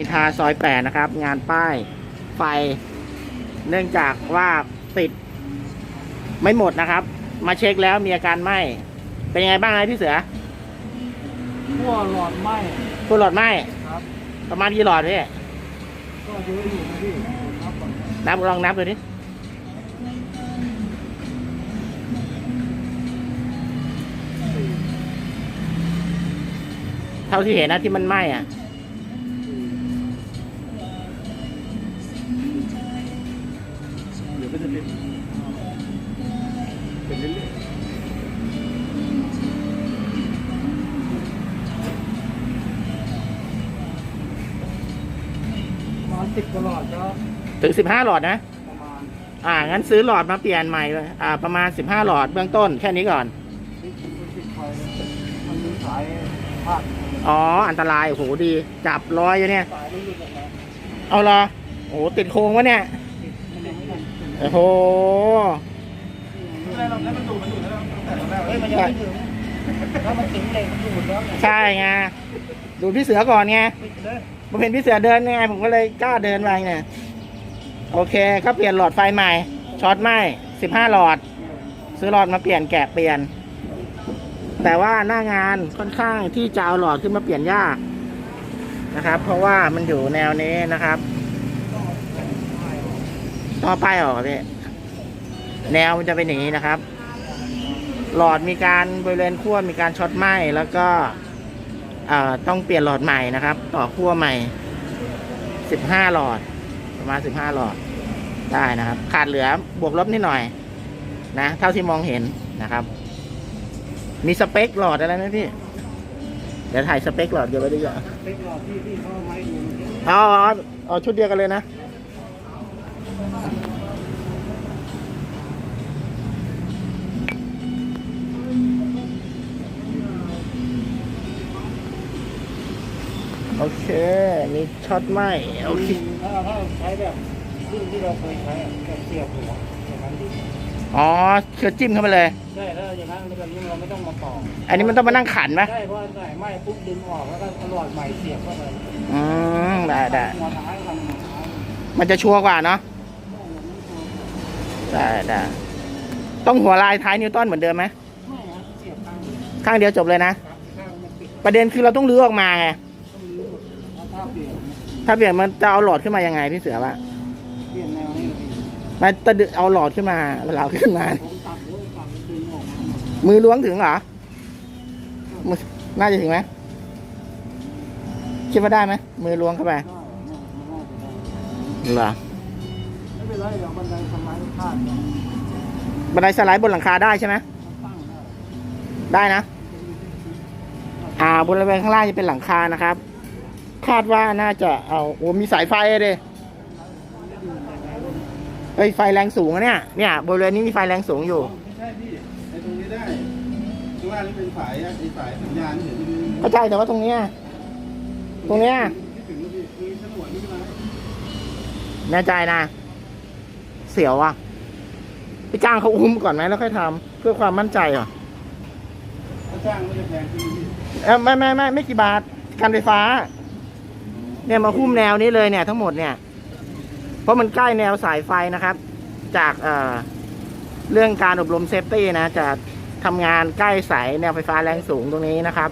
นิทราซอยแปดนะครับ งานป้ายไฟ เนื่องจากว่าติด ไม่หมดนะครับ มาเช็คแล้วมีอาการไหมเป็นยังไงบ้างไงพี่เสือขั้วหลอดไหม้ตัวหลอดไหมครับ ประมาณกี่หลอดพี่ก็เยอะอยู่นะพี่ครับผมนับลองนับดูดิเท่าที่เห็นนะที่มันไหม้อะ สิบกว่าหลอดก็ถึงสิบห้าหลอดนะ ประมาณอ่า งั้นซื้อหลอดมาเปลี่ยนใหม่เลยอ่า ประมาณสิบห้าหลอดเบื้องต้นแค่นี้ก่อน ที่คุณติดไฟมันมีสายพาดอ๋อ อันตราย โอ้โห ดี จับร้อยอยู่เนี่ย สายมันหลุดออกมาเอาเหรอโอ้โห ติดโค้งวะเนี่ย ติดมันยังไม่ทันถึงโอ้โห ไม่เป็นไรเราได้มันดูดมันดูดแล้วตั้งแต่ตอนแรกเฮ้ยมันยังไม่ถึงถ้ามันถึงเลยมันดูดแล้วเนี่ยใช่ไง ดูพี่เสือก่อนไงปิดเลย ผมเห็นพี่เสือเดินไง ผมก็เลยกล้าเดินไปไงโอเค ก็เปลี่ยนหลอดไฟใหม่ ช็อตไหมสิบห้าหลอด ซื้อหลอดมาเปลี่ยนแกะเปลี่ยน แต่ว่าหน้างานค่อนข้างที่จะเอาหลอดขึ้นมาเปลี่ยนยากนะครับ เพราะว่ามันอยู่แนวนี้นะครับ ต่อไปออกพี่แนวมันจะเป็นอย่างนี้นะครับ หลอดมีการบริเวณขั้วมีการช็อตไหมแล้วก็ ต้องเปลี่ยนหลอดใหม่นะครับ ต่อขั้วใหม่สิบห้าหลอด ประมาณสิบห้าหลอดได้นะครับ ขาดเหลือบวกลบนิดหน่อย นะเท่าที่มองเห็นนะครับ มีสเปคหลอดอะไรไหมพี่ เดี๋ยวถ่ายสเปคหลอดเดี๋ยวไว้ดีกว่าเล็กหลอดที่ที่เขาเอาไม้ดูเนี่ยเอาเอาเอาชุดเดียวกันเลยนะ โอเคมีช็อตไหมโอเคถ้าถ้าใช้แบบรุ่นที่เราเคยใช้อะแบบเสียบหัวอย่างนั้นดีอ๋อเชือจิ้มเข้าไปเลยใช่ถ้าอย่างนั้นแบบนี้เราไม่ต้องมาต่ออันนี้มันต้องมานั่งขันไหมใช่เพราะใส่ไหม้ปุ๊บดึงออกแล้วก็เอาหลอดใหม่เสียบเข้าไปอืมได้ได้หัวท้ายทำหัวท้ายมันจะชัวร์กว่าเนาะได้ได้ต้องหัวลายท้ายนิวตันเหมือนเดิมไหมไม่ครับเสียบข้างเดียวข้างเดียวจบเลยนะครับข้างมันปิดประเด็นคือเราต้องลื้อออกมาไง ถ้าเปลี่ยนมันจะเอาหลอดขึ้นมายังไงพี่เสือวะเปลี่ยนแนวนี้เลยมันจะดึเอาหลอดขึ้นมาเวลาขึ้นมา ผมตัดด้วยตัดดึงออกมือล้วงถึงเหรอมือน่าจะถึงไหมคิดว่าได้ไหมมือล้วงเข้าไปได้มันน่าจะได้เหรอไม่เป็นไรเดี๋ยวบันไดสไลด์พลาดเนี่ยบันไดสไลด์บนหลังคาได้ใช่ไหมตั้งได้ได้นะ อ่าบริเวณข้างล่างจะเป็นหลังคานะครับ คาดว่าน่าจะเอาโอ้มีสายไฟเลยเฮ้ยไฟแรงสูงอะเนี่ย เนี่ยบริเวณนี้มีไฟแรงสูงอยู่ ไม่ใช่พี่ไอ้ตรงนี้ได้ข้างล่างนี่เป็นสายอะไอ้สายสัญญาณที่เห็นที่นี่เข้าใจแต่ว่าตรงเนี้ย ตรงเนี้ย ที่ถึงแล้วพี่มีฉนวนนี่เป็นไรแน่ใจนะ เสียวอะไปจ้างเขาอุ้มก่อนไหมแล้วค่อยทำเพื่อความมั่นใจเหรอถ้าจ้างก็จะแพงขึ้นพี่ เออไม่ไม่ไม่ไม่กี่บาทการไฟฟ้า เนี่ยมาหุ้มแนวนี้เลยเนี่ยทั้งหมดเนี่ย เพราะมันใกล้แนวสายไฟนะครับ จากเอ่อเรื่องการอบรมเซฟตี้นะ จะทำงานใกล้สายแนวไฟฟ้าแรงสูงตรงนี้นะครับ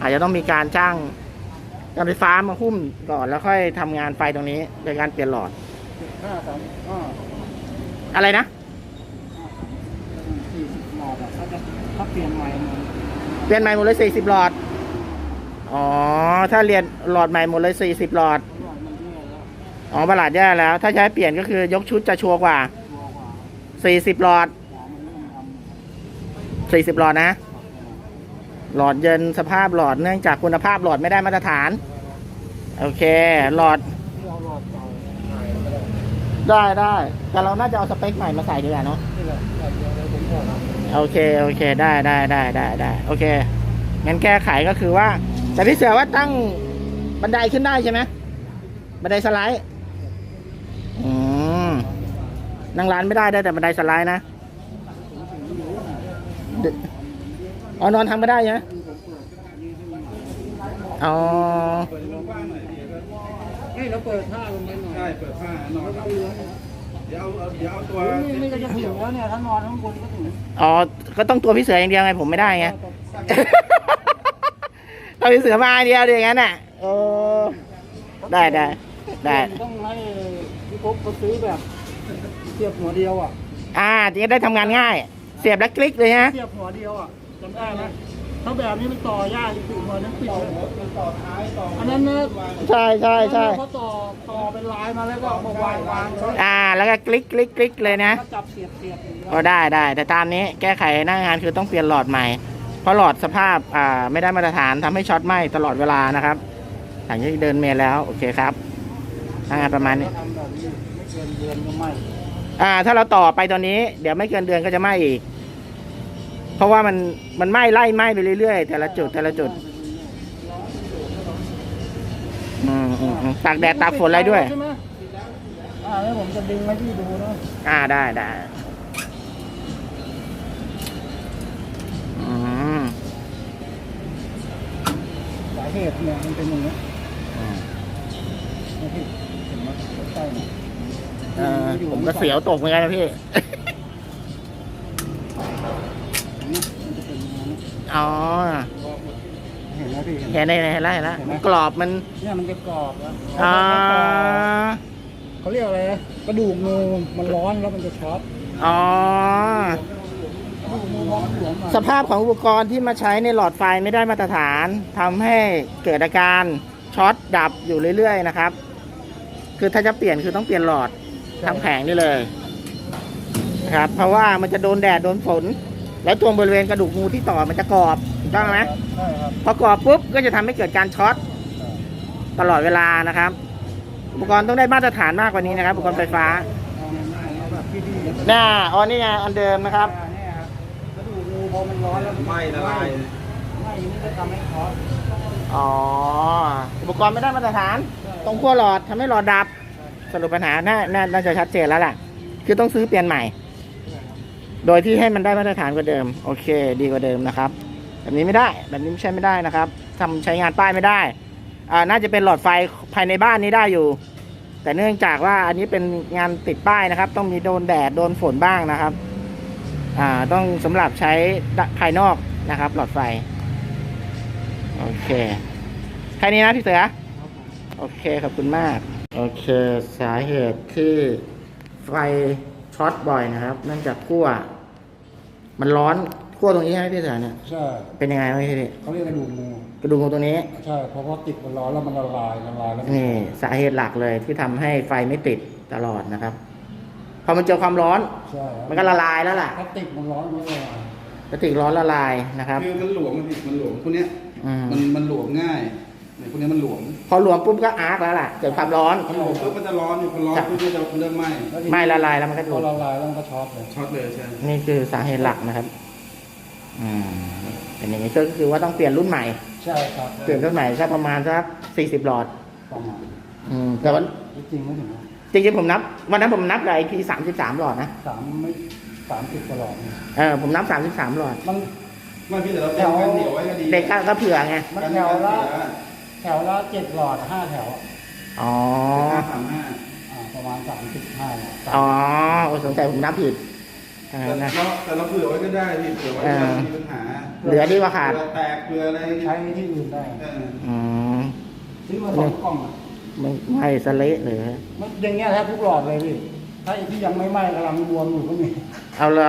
อาจจะต้องมีการจ้างการไฟฟ้ามาหุ้มก่อนแล้วค่อยทำงานไฟตรงนี้โดยการเปลี่ยนหลอด ห้าสามห้าอะไรนะ สี่สิบหลอดอะถ้าจะถ้าเปลี่ยนใหม่หมดเปลี่ยนใหม่หมดเลยสี่สิบหลอด อ๋อ ถ้าเรียนหลอดใหม่หมดเลยสี่สิบหลอด หลอดมันแย่แล้วอ๋อประหลาดแย่แล้ว ถ้าจะใช้เปลี่ยนก็คือยกชุดจะชัวร์กว่าตัวกว่าสี่สิบหลอดหัวมันเริ่มทสี่สิบหลอดนะหลอดเย็นสภาพหลอดเนื่องจากคุณภาพหลอดไม่ได้มาตรฐาน โอเค หลอดที่เอาหลอดเก่าใส่ไปเลยได้ได้แต่เราน่าจะเอาสเปคใหม่มาใส่ดีกว่าเนาะ นี่แหละหลอดเดียวเลยผมบอกนะโอเค โอเค ได้ได้ได้ได้ได้ โอเค งั้นแก้ไขก็คือว่า แต่พี่เสือว่าตั้งบันไดขึ้นได้ใช่ไหมบันไดสไลด์อืมนั่งร้านไม่ได้ได้แต่บันไดสไลด์นะเดอ๋อนอนทำไม่ได้ใช่ไหมอ๋อเปิดกว้างๆหน่อยพี่ให้เราเปิดผ้าลงไปหน่อยใช่เปิดผ้านอนแล้วก็เลื้อยนะเดี๋ยวเอาเดี๋ยวเอาตัวนี่นี่ก็จะถึงแล้วเนี่ยถ้านอนข้างบนก็ถึงอ๋อก็ต้องตัวพี่เสืออย่างเดียวไงผมไม่ได้ไง ต้องพี่เสือมาอันเดียวเดียวงั้นน่ะโอ้ได้ได้ได้ต้องให้พี่พบเขาซื้อแบบเสียบหัวเดียวอะอ่าจะได้ทำงานง่าย เสียบแล้วคลิกเลยฮะเสียบหัวเดียวอะจำได้ไหมถ้าแบบนี้มันต่อยากจริงๆหัวนั้นปิดต่อเลยหัวมันต่อท้ายต่ออันนั้นนะใช่ใช่ใช่เขาต่อต่อเป็นลายมาแล้วก็เอามาวางวางเลยอ่า แล้วก็คลิกคลิกคลิกเลยนะก็จับเสียบเสียบอย่างเดียวก็ได้ได้แต่ตามนี้แก้ไขหน้างานคือต้องเปลี่ยนหลอดใหม่ เพราะหลอดสภาพอ่าไม่ได้มาตรฐานทำให้ช็อตไหม้ตลอดเวลานะครับ หลังจากที่เดินเมนแล้ว โอเคครับหน้างานประมาณนี้ทำแบบนี้ไม่เกินเดือนก็ไหม่อ่า ถ้าเราต่อไปตอนนี้ เดี๋ยวไม่เกินเดือนก็จะไหม้อีก เพราะว่ามันมันไหม้ไล่ไหม้ไปเรื่อยๆ แต่ละจุดแต่ละจุดอืมอืมอืมตากแดดตากฝนอะไรด้วยใช่ไหมอ่าแล้วผมจะดึงมาที่ดูนะอ่าได้ได้ สาเหตุเนี่ยมันเป็นอย่างนี้อืมนะพี่เห็นไหมใกล้ๆเนี่ยเออผมก็เสียวตกเหมือนกันนะพี่ เนี่ยมันจะเป็นอย่างนี้อ๋อ เห็นไหมพี่เห็นไหม เห็นได้เห็นแล้วเห็นแล้วมันกรอบมัน เนี่ยมันจะกรอบแล้วอ่า เขาเรียกอะไรนะกระดูกงูมันร้อนแล้วมันจะช็อตอ๋อ สภาพของอุปกรณ์ที่มาใช้ในหลอดไฟไม่ได้มาตรฐานทำให้เกิดอาการช็อตดับอยู่เรื่อยๆนะครับ คือถ้าจะเปลี่ยนคือต้องเปลี่ยนหลอดทั้งแผงนี่เลยนะครับ เพราะว่ามันจะโดนแดดโดนฝน แล้วตรงบริเวณกระดูกงูที่ต่อมันจะกรอบถูกต้องไหมใช่ครับพอกรอบปุ๊บก็จะทำให้เกิดการช็อตตลอดเวลานะครับ อุปกรณ์ต้องได้มาตรฐานมากกว่านี้นะครับ อุปกรณ์ไฟฟ้าเอาง่าอาแบบที่ดีหน้าอ๋อนี่ไงอันเดิมนะครับ พอมันร้อนแล้วนไหม้ละลาย ไหม้อย่างนี้จะทำให้ช็อตอ๋อ อุปกรณ์ไม่ได้มาตรฐาน ตรงขั้วหลอดทำให้หลอดดับ สรุปปัญหาน่านาน่าจะชัดเจนแล้วล่ะ คือต้องซื้อเปลี่ยนใหม่ โดยที่ให้มันได้มาตรฐานกว่าเดิม โอเค ดีกว่าเดิมนะครับ แบบนี้ไม่ได้ แบบนี้ไม่ใช่ไม่ได้นะครับ ทำใช้งานป้ายไม่ได้ อ่า น่าจะเป็นหลอดไฟภายในบ้านนี้ได้อยู่ แต่เนื่องจากว่าอันนี้เป็นงานติดป้ายนะครับ ต้องมีโดนแดด โดนฝนบ้างนะครับอ่า ต้องสำหรับใช้ภายนอกนะครับ หลอดไฟ โอเคแค่นี้นะพี่เสือโอเคขอบคุณมาก โอเคสาเหตุที่ไฟช็อตบ่อยนะครับเนื่องจากขั้วมันร้อนขั้วตรงนี้ใช่ไหมพี่เสือเนี่ยใช่เป็นยังไงบ้างพี่เขาเรียกกระดูกงูกระดูกตรงนี้ใช่เพราะว่าติดมันร้อนแล้วมันละลายละลายแล้วนี่สาเหตุหลักเลยที่ทำให้ไฟไม่ติดตลอดนะครับ พอมันเจอความร้อน ใช่ครับมันก็ละลายแล้วล่ะถ้าติดมันร้อนมันก็ละลายพลาสติกร้อนละลายนะครับ คือมันหลวมมันผิดมันหลวมพวกเนี้ยอืม มันมันหลวมง่ายเนี่ยพวกเนี้ยมันหลวมพอรวมปุ๊บก็อาร์คแล้วล่ะเกิดความร้อนมันหลวมปุ๊บมันจะร้อนอยู่พอร้อนปุ๊บมันจะเริ่มไหม้แล้วทีไม่ละลายแล้วมันก็พดูอดละลายแล้วมันก็ช็อตเลย ช็อตเลยใช่นี่คือสาเหตุหลักนะครับ อืมเป็นอย่างนี้ก็คือว่าต้องเปลี่ยนรุ่นใหม่ ใช่ครับเปลี่ยนรุ่นใหม่สักประมาณสักสี่สิบหลอด ประมาณอืมแต่วันจริงไม่ถึงนะ จริงๆผมนับ วันนั้นผมนับกับไอพีสามสิบสามหลอดนะสามไม่สามสิบตลอดเนี่ยเออผมนับสามสิบสามหลอด มัน ไม่พี่แต่เราเป็นกันเหนียวไว้ก็ดีเด็กก็ก็เผื่อไงมันกันแถวละเสียแถวละเจ็ดหลอดห้าแถวอะอ๋อห้าสามห้าอ่าประมาณสามสิบห้าหลอดอ๋อโอ้สงสัยผมนับผิดเอแต่อนะเราแต่เราเผื่อไว้ก็ได้พี่เผื่อไว้เรามีปัญหาเหลือดีกว่าขาดเผื่อแตกเผื่ออะไรใช้ที่อื่นได้เอออืมซื้อมาสองกล่องอะ ไม่ไม่สะเละเลยมันอย่างเงี้ยแทบทุกหลอดเลยพี่ถ้าไอ้ที่ยังไม่ไหม้กำลังบวมอยู่ก็มีเอาเลย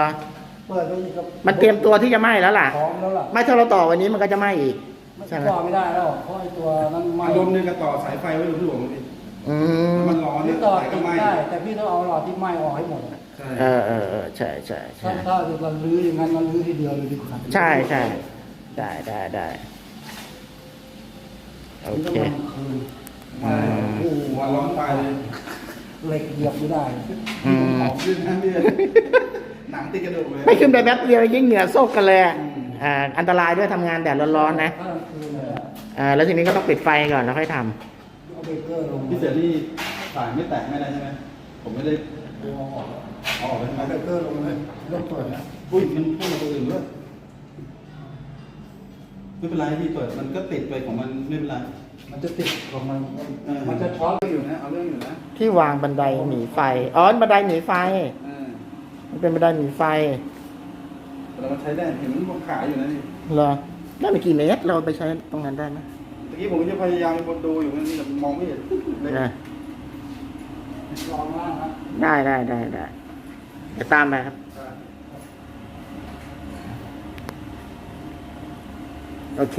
เปิดไปอีกก็มันเตรียมตัวที่จะไหม้แล้วล่ะ พร้อมแล้วล่ะไม่ถ้าเราต่อวันนี้มันก็จะไหม้อีกไม่ใช่ไหม ต่อไม่ได้แล้วเพราะไอ้ตัวนั้นไหม้อารมณ์เนี่ยกระต่อสายไฟไว้หลวมๆพี่อืมมันร้อนพี่เนี่ยต่อสายติก็ดไหม้ได้ แต่พี่ต้องเอาหลอดที่ไหม้ออกให้หมดอะใช่เออเออเออใช่ใช่ถ้าใช่ถ้าเราลื้ออย่างนั้นเราลื้อทีเดียวเลยดีกว่าใช่ใช่ได้ได้ได้โอมันเคก็มันคืนอืม โอ้โหหัวร้อนตายเลยเหล็กเหยียบไม่ได้อืมหอมขึ้นนะพี่หนังติดกระดูกเลยไม่ขึ้นไปแป๊บเดียวยิ่งเหงื่อโซกกันเลยอะอ่าอันตรายด้วยทำงานแดดร้อนๆนะถ้ากลางคืนเลยอะอ่าแล้วทีนี้ก็ต้องปิดไฟก่อนแล้วค่อยทำเอาเบรกเกอร์ลงพี่เสือนี่สายไม่แตกไม่ได้ใช่ไหมผมไม่ได้เอาออกเอาออกไปใช่ไหมเอาเบรกเกอร์ลงเลยเริ่มเปิดแล้วอุ้ยมันพุ่งมาตัวอื่นด้วยไม่เป็นไรพี่เปิดมันก็ติดไปของมันไม่เป็นไร มันจะติดของมันมันจะช็อตเรื่องอยู่นะ เอาเรื่องอยู่นะที่วางบันไดหนีไฟอ๋อบันไดหนีไฟ เออมันเป็นบันไดหนีไฟแต่มันใช้ได้เห็นมันขายอยู่นะนี่เหรอได้ไปกี่เมตรเราไปใช้ตรงนั้นได้ไหมเมื่อกี้ผมก็จะพยายามเป็นคนดูอยู่นี่แต่มองไม่เห็นเลยนะลองล่างครับได้ได้ได้ได้เดี๋ยวตามไปครับ โอเค